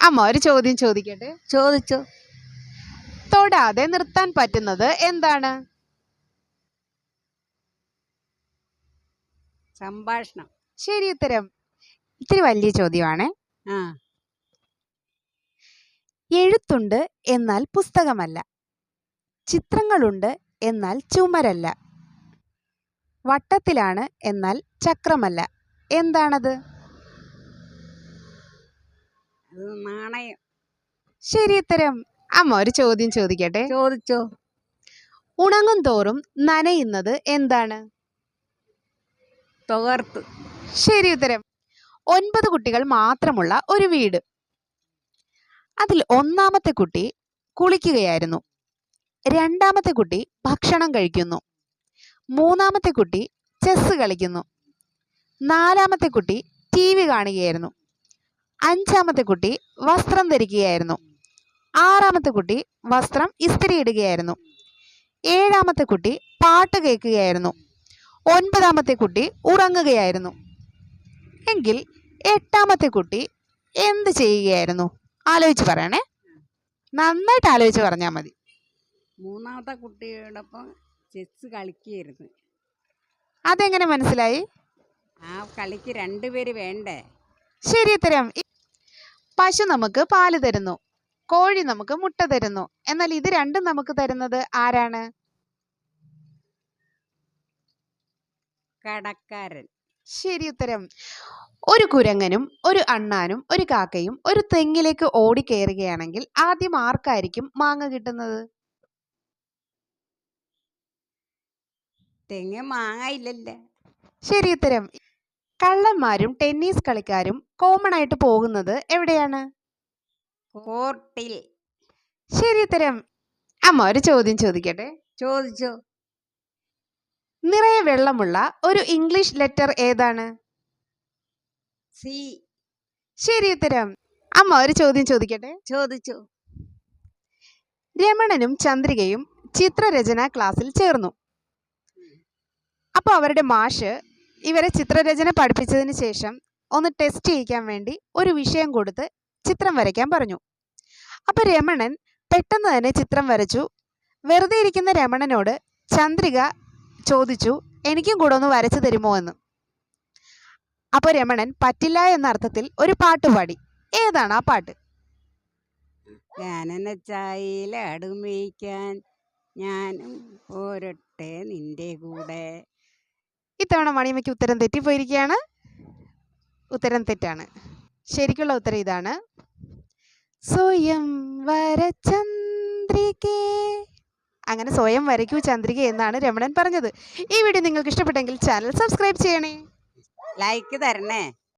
അമ്മ ഒരു ചോദ്യം ചോദിക്കട്ടെ? ചോദിച്ചോ. തൊടാതെ നിർത്താൻ പറ്റുന്നത് എന്താണ്? സംഭാഷണം. ശരി ഉത്തരം. ഇത്തിരി വലിയ ചോദ്യമാണ്. എഴുത്തുണ്ട് എന്നാൽ പുസ്തകമല്ല. ചിത്രങ്ങളുണ്ട് എന്നാൽ ചുമരല്ല. വട്ടത്തിലാണ് എന്നാൽ ചക്രമല്ല. എന്താണത്? അത് നാണയം. ശരി ഉത്തരം. അമ്മ ഒരു ചോദ്യം ചോദിക്കട്ടെ? ചോദിച്ചോ. ഉണങ്ങും തോറും നനയുന്നത് എന്താണ്? തുകർത്ത്. ശരി ഉത്തരം. ഒൻപത് കുട്ടികൾ മാത്രമുള്ള ഒരു വീട്. അതിൽ ഒന്നാമത്തെ കുട്ടി കുളിക്കുകയായിരുന്നു. രണ്ടാമത്തെ കുട്ടി ഭക്ഷണം കഴിക്കുന്നു. മൂന്നാമത്തെ കുട്ടി ചെസ് കളിക്കുന്നു. നാലാമത്തെ കുട്ടി ടി വി കാണുകയായിരുന്നു. അഞ്ചാമത്തെ കുട്ടി വസ്ത്രം ധരിക്കുകയായിരുന്നു. ആറാമത്തെ കുട്ടി വസ്ത്രം ഇസ്തിരിയിടുകയായിരുന്നു ഏഴാമത്തെ കുട്ടി പാട്ട് കേൾക്കുകയായിരുന്നു. ഒൻപതാമത്തെ കുട്ടി ഉറങ്ങുകയായിരുന്നു. എങ്കിൽ എട്ടാമത്തെ കുട്ടി എന്ത് ചെയ്യുകയായിരുന്നു? ആലോചിച്ച് പറയണേ. നന്നായിട്ട് ആലോചിച്ച് പറഞ്ഞാൽ മതി. മൂന്നാമത്തെ കുട്ടിയോടൊപ്പം ചെസ് കളിക്കുകയായിരുന്നു. അതെങ്ങനെ മനസ്സിലായി? ആ കളിക്ക് രണ്ടുപേര് വേണ്ടേ? ശരി ഉത്തരം. പശു നമുക്ക് പാൽ തരുന്നു. കോഴി നമുക്ക് മുട്ട തരുന്നു. എന്നാൽ ഇത് രണ്ടും നമുക്ക് തരുന്നത് ആരാണ്? കടക്കാരൻ. ശരി ഉത്തരം. ഒരു കുരങ്ങനും ഒരു അണ്ണാനും ഒരു കാക്കയും ഒരു തെങ്ങിലേക്ക് ഓടിക്കയറുകയാണെങ്കിൽ ആദ്യം ആർക്കായിരിക്കും മാങ്ങ കിട്ടുന്നത്? തെങ്ങ് മാങ്ങ ഇല്ലല്ലേ. ശരി ഉത്തരം. കള്ളന്മാരും ടെന്നീസ് കളിക്കാരും കോമൺ ആയിട്ട് പോകുന്നത് എവിടെയാണ്? കോർട്ടിൽ. ശരി ഉത്തരം. അമ്മ ഒരു ചോദ്യം ചോദിക്കട്ടെ? ചോദിച്ചോ. നിറയെ വെള്ളമുള്ള ഒരു ഇംഗ്ലീഷ് ലെറ്റർ ഏതാണ്? സി. ശരി ഉത്തരം. അമ്മ ഒരു ചോദ്യം ചോദിക്കട്ടെ? ചോദിച്ചു. രമണനും ചന്ദ്രികയും ചിത്രരചന ക്ലാസ്സിൽ ചേർന്നു. അപ്പോൾ അവരുടെ മാഷ് ഇവരെ ചിത്രരചന പഠിപ്പിച്ചതിന് ശേഷം ഒന്ന് ടെസ്റ്റ് ചെയ്യിക്കാൻ വേണ്ടി ഒരു വിഷയം കൊടുത്ത് ചിത്രം വരയ്ക്കാൻ പറഞ്ഞു. അപ്പോൾ രമണൻ പെട്ടെന്ന് തന്നെ ചിത്രം വരച്ചു. വെറുതെ ഇരിക്കുന്ന രമണനോട് ചന്ദ്രിക ചോദിച്ചു എനിക്കും കൂടെ ഒന്ന് വരച്ചു തരുമോ എന്ന്? അപ്പോൾ രമണൻ പറ്റില്ല എന്ന അർത്ഥത്തിൽ ഒരു പാട്ട് പാടി. ഏതാണ് ആ പാട്ട്? ഞാനും പോരട്ടെ നിന്റെ കൂടെ. ഇത്തവണ മണിയമ്മയ്ക്ക് ഉത്തരം തെറ്റിപ്പോയിരിക്കുകയാണ്. ഉത്തരം തെറ്റാണ്. ശരിക്കുള്ള ഉത്തരം ഇതാണ്. സ്വയം വരചന്ദ്രികേ അങ്ങനെ സ്വയം വരയ്ക്കൂ ചന്ദ്രിക എന്നാണ് രമണൻ പറഞ്ഞത്. ഈ വീഡിയോ നിങ്ങൾക്ക് ഇഷ്ടപ്പെട്ടെങ്കിൽ ചാനൽ സബ്സ്ക്രൈബ് ചെയ്യണേ. ലൈക്ക് തരണേ.